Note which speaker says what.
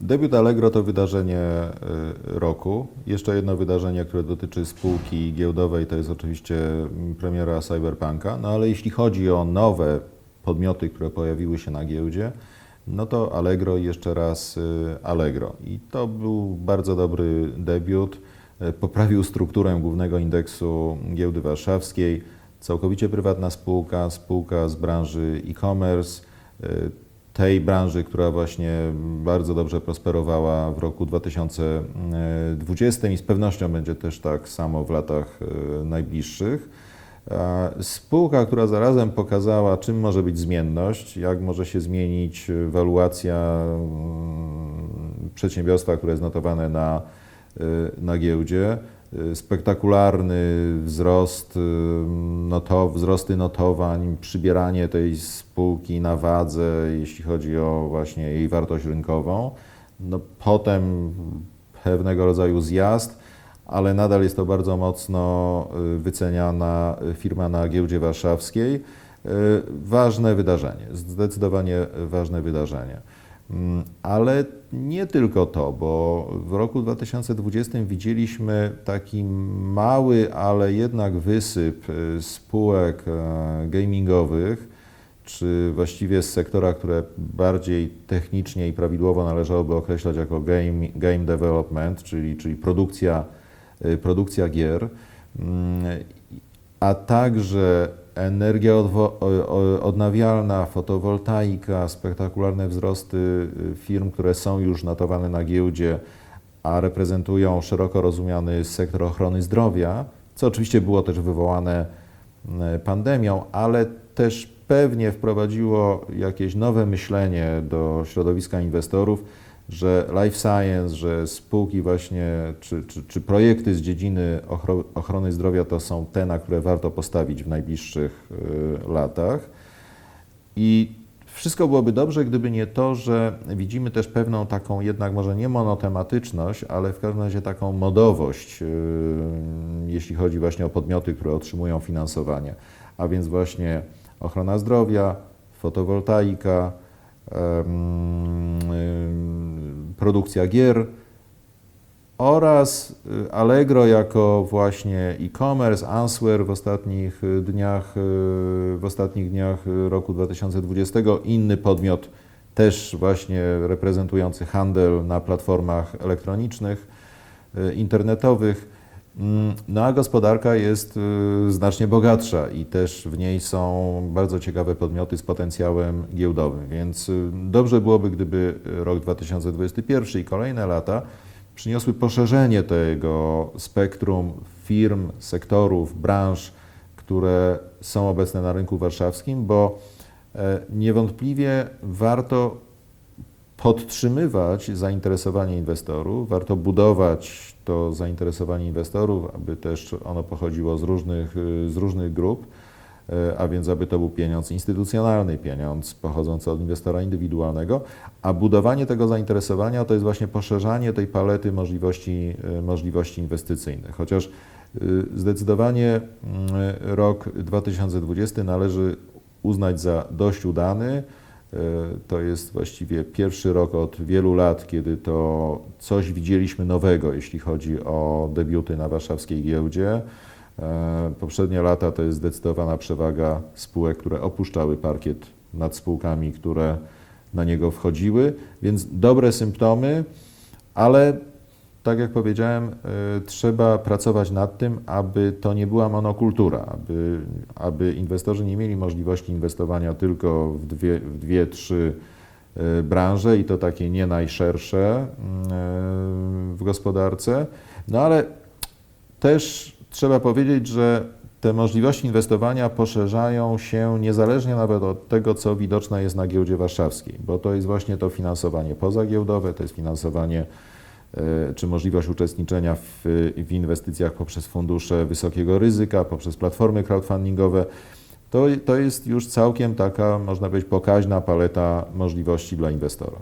Speaker 1: Debiut Allegro to wydarzenie y, roku. Jeszcze jedno wydarzenie, które dotyczy spółki giełdowej, to jest oczywiście mm, premiera Cyberpunka. No ale jeśli chodzi o nowe podmioty, które pojawiły się na giełdzie, no to Allegro i jeszcze raz y, Allegro. I to był bardzo dobry debiut. Y, Poprawił strukturę głównego indeksu giełdy warszawskiej. Całkowicie prywatna spółka, spółka z branży e-commerce, tej branży, która właśnie bardzo dobrze prosperowała w roku 2020 i z pewnością będzie też tak samo w latach y, najbliższych. A Spółka, która zarazem pokazała, czym może być zmienność, jak może się zmienić waluacja mm, przedsiębiorstwa, które jest notowane na, y, na giełdzie. Y, Spektakularny wzrost, y, noto, wzrosty notowań, przybieranie tej spółki na wadze, jeśli chodzi o właśnie jej wartość rynkową. No, potem pewnego rodzaju zjazd, ale nadal jest to bardzo mocno y, wyceniana firma na giełdzie warszawskiej. Ważne wydarzenie, zdecydowanie ważne wydarzenie. Mm, Ale nie tylko to, bo w roku 2020 widzieliśmy taki mały, ale jednak wysyp y, spółek e, gamingowych, czy właściwie z sektora, które bardziej technicznie i prawidłowo należałoby określać jako game, game development, czyli, czyli produkcja, y, produkcja gier, Mm, a także energia odnawialna, fotowoltaika, spektakularne wzrosty y, firm, które są już notowane na giełdzie, a reprezentują szeroko rozumiany sektor ochrony zdrowia, co oczywiście było też wywołane y, pandemią, ale też pewnie wprowadziło jakieś nowe myślenie do środowiska inwestorów, że life science, że spółki właśnie, czy, czy, czy projekty z dziedziny ochro- ochrony zdrowia to są te, na które warto postawić w najbliższych y, latach. I wszystko byłoby dobrze, gdyby nie to, że widzimy też pewną taką jednak może nie monotematyczność, ale w każdym razie taką modowość, y, jeśli chodzi właśnie o podmioty, które otrzymują finansowanie. A więc właśnie ochrona zdrowia, fotowoltaika, produkcja gier oraz y, Allegro jako właśnie e-commerce, Answer w ostatnich y, dniach, y, w ostatnich dniach y, roku 2020, inny podmiot też właśnie reprezentujący handel na platformach elektronicznych, y, internetowych. Mm, No a gospodarka jest y, znacznie bogatsza i też w niej są bardzo ciekawe podmioty z potencjałem giełdowym, więc y, dobrze byłoby, gdyby rok 2021 i kolejne lata przyniosły poszerzenie tego spektrum firm, sektorów, branż, które są obecne na rynku warszawskim, bo e, niewątpliwie warto podtrzymywać zainteresowanie inwestorów, warto budować to zainteresowanie inwestorów, aby też ono pochodziło z różnych, z różnych grup, e, a więc aby to był pieniądz instytucjonalny, pieniądz pochodzący od inwestora indywidualnego, a budowanie tego zainteresowania to jest właśnie poszerzanie tej palety możliwości, y, możliwości inwestycyjnych. Chociaż y, zdecydowanie mm, rok 2020 należy uznać za dość udany. E, To jest właściwie pierwszy rok od wielu lat, kiedy to coś widzieliśmy nowego, jeśli chodzi o debiuty na warszawskiej giełdzie. E, Poprzednie lata to jest zdecydowana przewaga spółek, które opuszczały parkiet nad spółkami, które na niego wchodziły, więc dobre symptomy, ale tak jak powiedziałem, e, trzeba pracować nad tym, aby to nie była monokultura, aby, aby inwestorzy nie mieli możliwości inwestowania tylko w dwie, w dwie trzy e, branże i to takie nie najszersze mm, e, w gospodarce. No ale też trzeba powiedzieć, że te możliwości inwestowania poszerzają się niezależnie nawet od tego, co widoczne jest na giełdzie warszawskiej, bo to jest właśnie to finansowanie pozagiełdowe, to jest finansowanie czy możliwość uczestniczenia w, w inwestycjach poprzez fundusze wysokiego ryzyka, poprzez platformy crowdfundingowe. To, to jest już całkiem taka, można powiedzieć, pokaźna paleta możliwości dla inwestora.